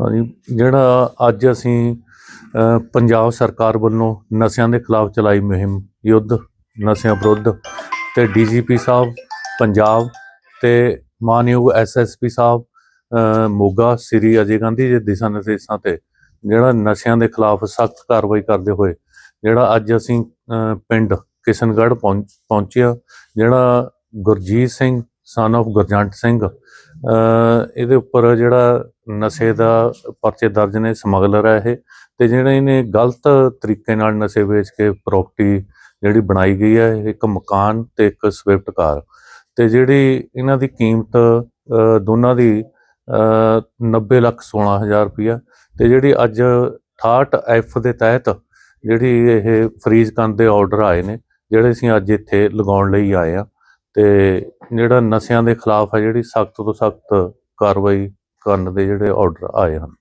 ਹਾਂਜੀ, ਜਿਹੜਾ ਅੱਜ ਅਸੀਂ ਪੰਜਾਬ ਸਰਕਾਰ ਵੱਲੋਂ ਨਸ਼ਿਆਂ ਦੇ ਖਿਲਾਫ ਚਲਾਈ ਮੁਹਿੰਮ ਯੁੱਧ, ਨਸ਼ਿਆਂ ਵਿਰੁੱਧ ਤੇ ਡੀਜੀਪੀ ਸਾਹਿਬ, ਪੰਜਾਬ ਤੇ ਮਾਨਯੋਗ ਐਸਐਸਪੀ ਸਾਹਿਬ ਮੋਗਾ, ਸ੍ਰੀ ਅਜੇ ਗਾਂਧੀ ਦੇ ਦਿਸ਼ਾ ਨਿਰਦੇਸ਼ਾਂ ਤੇ ਜਿਹੜਾ ਨਸ਼ਿਆਂ ਦੇ ਖਿਲਾਫ ਸਖਤ ਕਾਰਵਾਈ ਕਰਦੇ ਹੋਏ, ਜਿਹੜਾ ਅੱਜ ਅਸੀਂ ਪਿੰਡ ਕਿਸ਼ਨਗੜ੍ਹ ਪਹੁੰਚ- ਪਹੁੰਚਿਆ ਜਿਹੜਾ ਗੁਰਜੀਤ ਸਿੰਘ ਸਨ of ਗੁਰਜੰਟ ਸਿੰਘ ਇਹਦੇ ਉੱਪਰ ਜਿਹੜਾ ਨਸ਼ੇ ਦਾ ਪਰਚੇ ਦਰਜ ਨੇ ਸਮਗਲਰ ਹੈ ਇਹ ਤੇ ਜਿਹੜੇ ਇਹਨੇ ਗਲਤ ਤਰੀਕੇ ਨਾਲ ਨਸ਼ੇ ਵੇਚ ਕੇ ਪ੍ਰਾਪਰਟੀ ਜਿਹੜੀ ਬਣਾਈ ਗਈ ਹੈ ਇੱਕ ਮਕਾਨ ਤੇ ਇੱਕ ਸਵਿਫਟ ਕਾਰ। ਤੇ ਜਿਹੜੀ ਇਹਨਾਂ ਦੀ ਕੀਮਤ ਦੋਨਾਂ ਦੀ ਅ, 90 ਲੱਖ 16 ਹਜ਼ਾਰ ਰੁਪਇਆ ਤੇ ਜਿਹੜੀ ਅੱਜ 68 ਐਫ ਦੇ ਤਹਿਤ ਜਿਹੜੀ ਇਹ ਫਰੀਜ਼ ਕਰਨ ਦੇ ਆਰਡਰ ਆਏ ਨੇ ਜਿਹੜੇ ਅਸੀਂ ਅੱਜ ਇੱਥੇ ਲਗਾਉਣ ਲਈ ਆਏ ਆ ਤੇ ਜਿਹੜਾ ਨਸ਼ਿਆਂ ਦੇ ਖਿਲਾਫ ਹੈ ਜਿਹੜੀ ਸਖਤ ਤੋਂ ਸਖਤ ਕਾਰਵਾਈ ਕਰਨ ਦੇ ਜਿਹੜੇ ਆਰਡਰ ਆਏ ਹਨ।